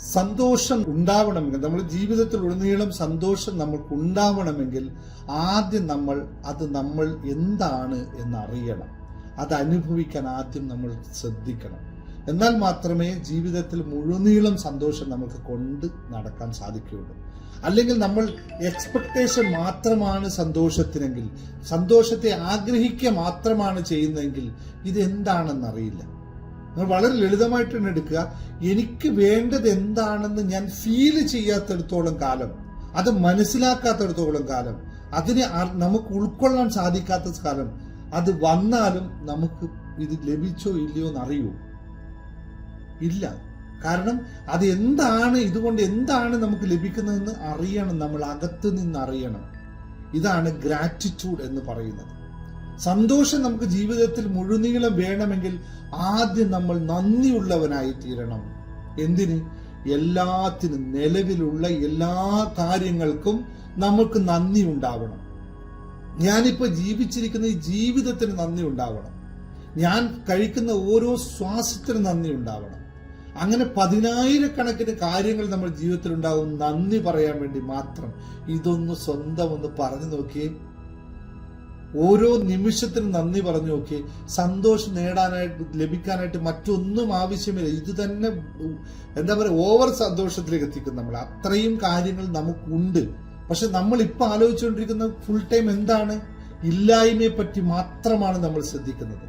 സന്തോഷം ഉണ്ടാവണമെങ്കിൽ നമ്മൾ ജീവിതത്തിൽ ഉടനീളം സന്തോഷം നമുക്ക് ഉണ്ടാവണമെങ്കിൽ ആദ്യം നമ്മൾ അത് നമ്മൾ എന്താണ് എന്നറിയണം. അത് അനുഭവിക്കാൻ ആദ്യം നമ്മൾ ശ്രദ്ധിക്കണം. എന്നാൽ മാത്രമേ ജീവിതത്തിൽ മുഴുനീളം സന്തോഷം നമുക്ക് കൊണ്ട് നടക്കാൻ സാധിക്കുകയുള്ളൂ. അല്ലെങ്കിൽ നമ്മൾ എക്സ്പെക്ടേഷൻ മാത്രമാണ് സന്തോഷത്തിനെങ്കിൽ സന്തോഷത്തെ ആഗ്രഹിക്കുക മാത്രമാണ് ചെയ്യുന്നതെങ്കിൽ ഇത് എന്താണെന്നറിയില്ല വളരെ ലളിതമായിട്ട് തന്നെ എടുക്കുക. എനിക്ക് വേണ്ടത് എന്താണെന്ന് ഞാൻ ഫീൽ ചെയ്യാത്തടത്തോളം കാലം അത് മനസ്സിലാക്കാത്തടത്തോളം കാലം അതിനെ നമുക്ക് ഉൾക്കൊള്ളാൻ സാധിക്കാത്ത കാലം അത് വന്നാലും നമുക്ക് ഇത് ലഭിച്ചോ ഇല്ലയോ എന്ന് അറിയൂ. ഇല്ല. കാരണം അത് എന്താണ് ഇതുകൊണ്ട് എന്താണ് നമുക്ക് ലഭിക്കുന്നതെന്ന് അറിയണം നമ്മൾ അകത്ത് നിന്ന് അറിയണം. ഇതാണ് ഗ്രാറ്റിറ്റ്യൂഡ് എന്ന് പറയുന്നത്. സന്തോഷം നമുക്ക് ജീവിതത്തിൽ മുഴുനീളം വേണമെങ്കിൽ ആദ്യം നമ്മൾ നന്ദിയുള്ളവനായി തീരണം എന്തിന്? എല്ലാത്തിനും നിലവിലുള്ള എല്ലാ കാര്യങ്ങൾക്കും നമുക്ക് നന്ദി ഉണ്ടാവണം. ഞാനിപ്പോ ജീവിച്ചിരിക്കുന്ന ഈ ജീവിതത്തിന് നന്ദി ഉണ്ടാവണം. ഞാൻ കഴിക്കുന്ന ഓരോ ശ്വാസത്തിനും നന്ദി ഉണ്ടാവണം. അങ്ങനെ പതിനായിരക്കണക്കിന് കാര്യങ്ങൾ നമ്മൾ ജീവിതത്തിൽ ഉണ്ടാവും നന്ദി പറയാൻ വേണ്ടി മാത്രം. ഇതൊന്ന് സ്വന്തം ഒന്ന് പറഞ്ഞു നോക്കിയേ. ഓരോ നിമിഷത്തിനും നന്ദി പറഞ്ഞു നോക്കി. സന്തോഷം നേടാനായിട്ട് ലഭിക്കാനായിട്ട് മറ്റൊന്നും ആവശ്യമില്ല. ഇത് തന്നെ എന്താ പറയുക ഓവർ സന്തോഷത്തിലേക്ക് എത്തിക്കും നമ്മൾ അത്രയും കാര്യങ്ങൾ നമുക്കുണ്ട്. പക്ഷെ നമ്മൾ ഇപ്പൊ ആലോചിച്ചുകൊണ്ടിരിക്കുന്ന ഫുൾ ടൈം എന്താണ്? ഇല്ലായ്മയെ പറ്റി മാത്രമാണ് നമ്മൾ ശ്രദ്ധിക്കുന്നത്.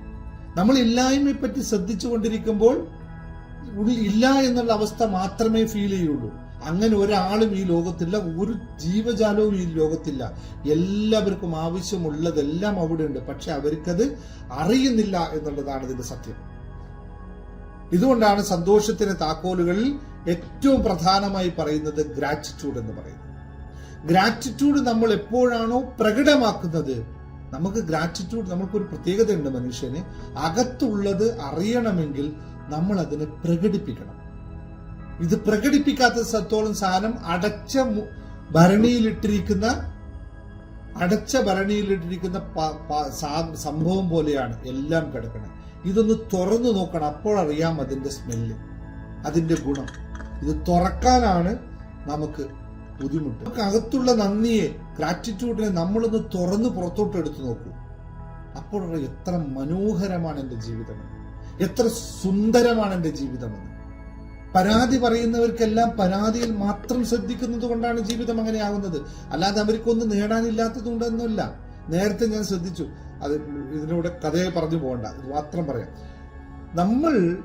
നമ്മൾ ഇല്ലായ്മയെ പറ്റി ശ്രദ്ധിച്ചുകൊണ്ടിരിക്കുമ്പോൾ ഇല്ല എന്നുള്ള അവസ്ഥ മാത്രമേ ഫീൽ ചെയ്യുള്ളൂ. അങ്ങനെ ഒരാളും ഈ ലോകത്തില്ല ഒരു ജീവജാലവും ഈ ലോകത്തില്ല. എല്ലാവർക്കും ആവശ്യമുള്ളതെല്ലാം അവിടെ ഉണ്ട് പക്ഷെ അവർക്കത് അറിയുന്നില്ല എന്നുള്ളതാണ് ഇതിന്റെ സത്യം. ഇതുകൊണ്ടാണ് സന്തോഷത്തിന് താക്കോലുകളിൽ ഏറ്റവും പ്രധാനമായി പറയുന്നത് ഗ്രാറ്റിറ്റ്യൂഡ് എന്ന് പറയുന്നത്. ഗ്രാറ്റിറ്റ്യൂഡ് നമ്മൾ എപ്പോഴാണോ പ്രകടമാക്കുന്നത് നമുക്ക് ഗ്രാറ്റിറ്റ്യൂഡ് നമുക്കൊരു പ്രത്യേകതയുണ്ട് മനുഷ്യന്. അകത്തുള്ളത് അറിയണമെങ്കിൽ നമ്മൾ അതിനെ പ്രകടിപ്പിക്കണം. ഇത് പ്രകടിപ്പിക്കാത്ത സത്തോളം സാധനം അടച്ച ഭരണിയിലിട്ടിരിക്കുന്ന അടച്ച ഭരണിയിലിട്ടിരിക്കുന്ന സംഭവം പോലെയാണ് എല്ലാം കിടക്കുന്നത്. ഇതൊന്ന് തുറന്നു നോക്കണം. അപ്പോഴറിയാം അതിന്റെ സ്മെല്ല് അതിന്റെ ഗുണം. ഇത് തുറക്കാനാണ് നമുക്ക് ബുദ്ധിമുട്ട്. നമുക്ക് അകത്തുള്ള നന്ദിയെ ഗ്രാറ്റിറ്റ്യൂഡിനെ നമ്മളൊന്ന് തുറന്ന് പുറത്തോട്ട് എടുത്തു നോക്കൂ. അപ്പോഴറിയാം എത്ര മനോഹരമാണ് എന്റെ ജീവിതം. എത്ര സുന്ദരമാണ് എന്റെ ജീവിതമെന്ന് പരാതി പറയുന്നവർക്കെല്ലാം പരാതിയിൽ മാത്രം ശ്രദ്ധിക്കുന്നത് കൊണ്ടാണ് ജീവിതം അങ്ങനെ ആവുന്നത് അല്ലാതെ അവർക്കൊന്നും നേടാനില്ലാത്തത് കൊണ്ടൊന്നുമല്ല നേരത്തെ ഞാൻ ശ്രദ്ധിച്ചു. അത് ഇതിലൂടെ കഥയെ പറഞ്ഞു പോകണ്ട. ഇത് മാത്രം പറയാം. നമ്മൾ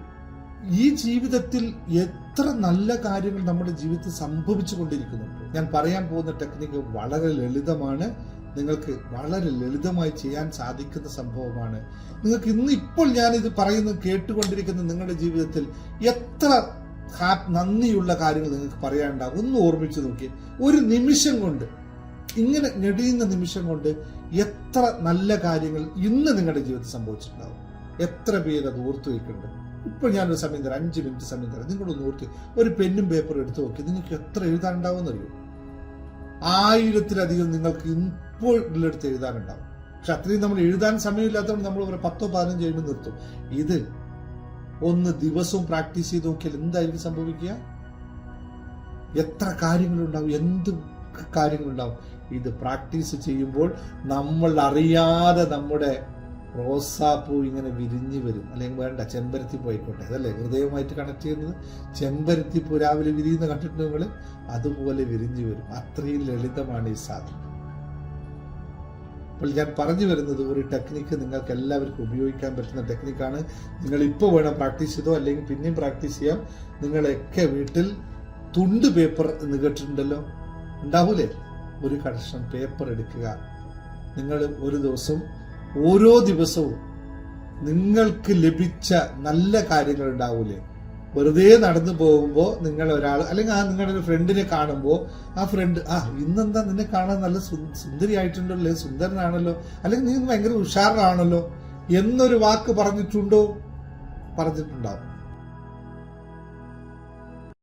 ഈ ജീവിതത്തിൽ എത്ര നല്ല കാര്യങ്ങൾ നമ്മുടെ ജീവിതത്തിൽ സംഭവിച്ചു കൊണ്ടിരിക്കുന്നുണ്ട്. ഞാൻ പറയാൻ പോകുന്ന ടെക്നിക്ക് വളരെ ലളിതമാണ്. നിങ്ങൾക്ക് വളരെ ലളിതമായി ചെയ്യാൻ സാധിക്കുന്ന സംഭവമാണ്. നിങ്ങൾക്ക് ഇന്ന് ഇപ്പോൾ ഞാനിത് പറയുന്നത് കേട്ടുകൊണ്ടിരിക്കുന്ന നിങ്ങളുടെ ജീവിതത്തിൽ എത്ര ഹാ- നന്ദിയുള്ള കാര്യങ്ങൾ നിങ്ങൾക്ക് പറയാനുണ്ടാകും ഒന്ന് ഓർമ്മിച്ച് നോക്കി ഒരു നിമിഷം കൊണ്ട് ഇങ്ങനെ ഞെടിയുന്ന നിമിഷം കൊണ്ട് എത്ര നല്ല കാര്യങ്ങൾ ഇന്ന് നിങ്ങളുടെ ജീവിതത്തിൽ സംഭവിച്ചിട്ടുണ്ടാവും. എത്ര പേര് അത് ഓർത്തു വയ്ക്കുന്നുണ്ട് ഇപ്പോൾ ഞാനൊരു സമയം തരാം. അഞ്ച് മിനിറ്റ് സമയം തരാം. നിങ്ങളൊന്ന് ഓർത്ത് ഒരു പെന്നും പേപ്പറും എടുത്ത് നോക്കി. നിങ്ങൾക്ക് എത്ര എഴുതാനുണ്ടാവും അറിയോ ആയിരത്തിലധികം നിങ്ങൾക്ക് ഇപ്പോൾ ഉള്ളെടുത്ത് എഴുതാനുണ്ടാവും. പക്ഷെ അത്രയും നമ്മൾ എഴുതാൻ സമയമില്ലാത്തതുകൊണ്ട് നമ്മൾ ഒരു പത്തോ പതിനഞ്ചോ എഴുതി നിർത്തും. ഇത് ഒന്ന് ദിവസവും പ്രാക്ടീസ് ചെയ്ത് നോക്കിയാൽ എന്തായിരിക്കും സംഭവിക്കുക? എത്ര കാര്യങ്ങളുണ്ടാവും? എന്ത് കാര്യങ്ങളുണ്ടാവും? ഇത് പ്രാക്ടീസ് ചെയ്യുമ്പോൾ നമ്മൾ അറിയാതെ നമ്മുടെ റോസാപ്പൂ ഇങ്ങനെ വിരിഞ്ഞു വരും. അല്ലെങ്കിൽ വേണ്ട ചെമ്പരത്തി പോയിക്കോട്ടെ അതല്ലേ? ഹൃദയവുമായിട്ട് കണക്ട് ചെയ്യുന്നത്? ചെമ്പരത്തി പൂ രാവിലെ വിരിയുന്ന കണ്ടിട്ടുണ്ട് നിങ്ങൾ? അതുപോലെ വിരിഞ്ഞു വരും. അത്രയും ലളിതമാണ് ഈ സാധനം. അപ്പോൾ ഞാൻ പറഞ്ഞു വരുന്നത് ഒരു ടെക്നിക്ക് നിങ്ങൾക്ക് എല്ലാവർക്കും ഉപയോഗിക്കാൻ പറ്റുന്ന ടെക്നിക്കാണ് നിങ്ങൾ ഇപ്പോൾ വേണം പ്രാക്ടീസ് ചെയ്തോ അല്ലെങ്കിൽ പിന്നെയും പ്രാക്ടീസ് ചെയ്യാം. നിങ്ങളൊക്കെ വീട്ടിൽ തുണ്ട് പേപ്പർ എന്ന് കേട്ടിട്ടുണ്ടല്ലോ ഉണ്ടാവൂലേ? ഒരു കഷ്ണം പേപ്പർ എടുക്കുക. നിങ്ങൾ ഒരു ദിവസം ഓരോ ദിവസവും നിങ്ങൾക്ക് ലഭിച്ച നല്ല കാര്യങ്ങൾ ഉണ്ടാവൂലേ? വെറുതെ നടന്നു പോകുമ്പോൾ നിങ്ങൾ ഒരാൾ അല്ലെങ്കിൽ ആ നിങ്ങളുടെ ഒരു ഫ്രണ്ടിനെ കാണുമ്പോൾ ആ ഫ്രണ്ട് ആ ഇന്നെന്താ നിന്നെ കാണാൻ നല്ല സുന്ദരിയായിട്ടുണ്ടല്ലോ സുന്ദരനാണല്ലോ. അല്ലെങ്കിൽ നീ ഭയങ്കര ഉഷാറാണല്ലോ എന്നൊരു വാക്ക് പറഞ്ഞിട്ടുണ്ടോ? പറഞ്ഞിട്ടുണ്ടാവും.